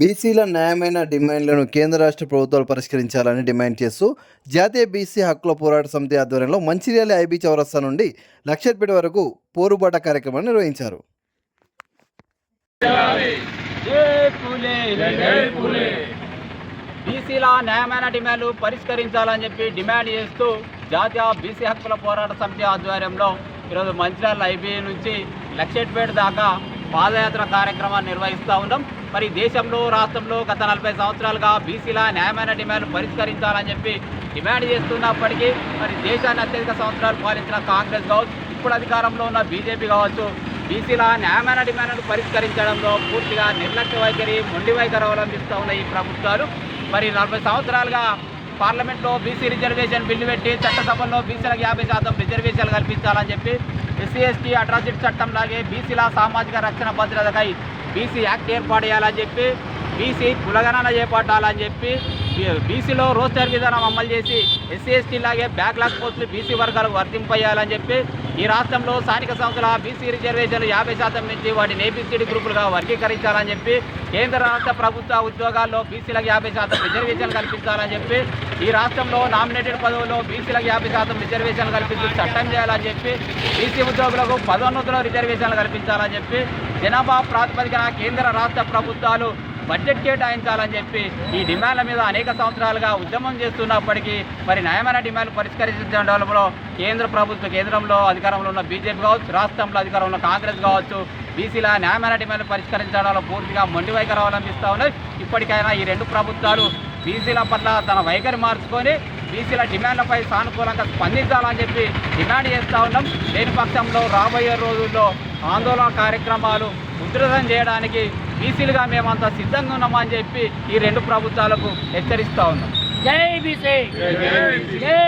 బీసీల న్యాయమైన డిమాండ్లను కేంద్ర రాష్ట్ర ప్రభుత్వాలు పరిష్కరించాలని డిమాండ్ చేస్తూ జాతీయ బీసీ హక్కుల పోరాట సమితి ఆధ్వర్యంలో మంచిర్యాల ఐబీ చౌరస్తా నుండి లక్షపేట వరకు పోరుబాట కార్యక్రమాన్ని నిర్వహించారు. బీసీల న్యాయమైన డిమాండ్లు పరిష్కరించాలని చెప్పి డిమాండ్ చేస్తూ జాతీయ బీసీ హక్కుల పోరాట సమితి ఆధ్వర్యంలో ఈరోజు మంచిర్యాల ఐబీ నుంచి లక్షపేట దాకా పాదయాత్ర కార్యక్రమాన్ని నిర్వహిస్తూ ఉన్నాం. మరి దేశంలో రాష్ట్రంలో గత నలభై సంవత్సరాలుగా బీసీల న్యాయమైన డిమాండ్ పరిష్కరించాలని చెప్పి డిమాండ్ చేస్తున్నప్పటికీ మరి దేశాన్ని అత్యధిక సంవత్సరాలు పాలించిన కాంగ్రెస్ కావచ్చు ఇప్పుడు అధికారంలో ఉన్న బీజేపీ కావచ్చు బీసీల న్యాయమైన డిమాండ్ను పరిష్కరించడంలో పూర్తిగా నిర్లక్ష్య వైఖరి మొండి వైఖరి అవలంబిస్తూ ఉన్న ఈ ప్రభుత్వాలు. మరి నలభై సంవత్సరాలుగా పార్లమెంట్లో బీసీ రిజర్వేషన్ బిల్లు పెట్టి చట్టసభల్లో బీసీలకు యాభై శాతం రిజర్వేషన్లు కల్పించాలని చెప్పి ఎస్సీ ఎస్టీ అట్రాసిటీ చట్టం లాగే బీసీల సామాజిక రక్షణ భద్రతకై బీసీ యాక్ట్ ఏర్పాటు చేయాలని చెప్పి బీసీ కులగణన చేపట్టాలని చెప్పి బీసీలో రోస్టర్ విధానం అమలు చేసి ఎస్సీ ఎస్టీ లాగే బ్యాక్లాగ్ పోస్టులు బీసీ వర్గాలకు వర్తింపజేయాలని చెప్పి ఈ రాష్ట్రంలో స్థానిక సంస్థల బీసీ రిజర్వేషన్లు యాభై శాతం నుంచి వాటిని ఏబీసీడీ గ్రూపులుగా వర్గీకరించాలని చెప్పి కేంద్ర రాష్ట్ర ప్రభుత్వ ఉద్యోగాల్లో బీసీలకు యాభై శాతం రిజర్వేషన్లు కల్పించాలని చెప్పి ఈ రాష్ట్రంలో నామినేటెడ్ పదవుల్లో బీసీలకు యాభై శాతం రిజర్వేషన్లు కల్పించి చట్టం చేయాలని చెప్పి బీసీ ఉద్యోగులకు పదోన్నతిలో రిజర్వేషన్లు కల్పించాలని చెప్పి జనాభా ప్రాతిపదికన కేంద్ర రాష్ట్ర ప్రభుత్వాలు బడ్జెట్ కేటాయించాలని చెప్పి ఈ డిమాండ్ల మీద అనేక సంవత్సరాలుగా ఉద్యమం చేస్తున్నప్పటికీ మరి న్యాయమైన డిమాండ్లు పరిష్కరించడంలో కేంద్ర ప్రభుత్వ కేంద్రంలో అధికారంలో ఉన్న బీజేపీ కావచ్చు రాష్ట్రంలో అధికారంలో ఉన్న కాంగ్రెస్ కావచ్చు బీసీల న్యాయమైన డిమాండ్లు పరిష్కరించడంలో పూర్తిగా మొండి వైఖరి అవలంబిస్తూ ఉన్నాయి ఇప్పటికైనా ఈ రెండు ప్రభుత్వాలు బీసీల పట్ల తన వైఖరి మార్చుకొని బీసీల డిమాండ్లపై సానుకూలంగా స్పందించాలని చెప్పి డిమాండ్ చేస్తూ ఉన్నాం. లేని పక్షంలో రాబోయే రోజుల్లో ఆందోళన కార్యక్రమాలు ఉధృతం చేయడానికి బీసీలుగా మేమంతా సిద్ధంగా ఉన్నామని చెప్పి ఈ రెండు ప్రభుత్వాలకు హెచ్చరిస్తూ ఉన్నాం. జై బీసీ జై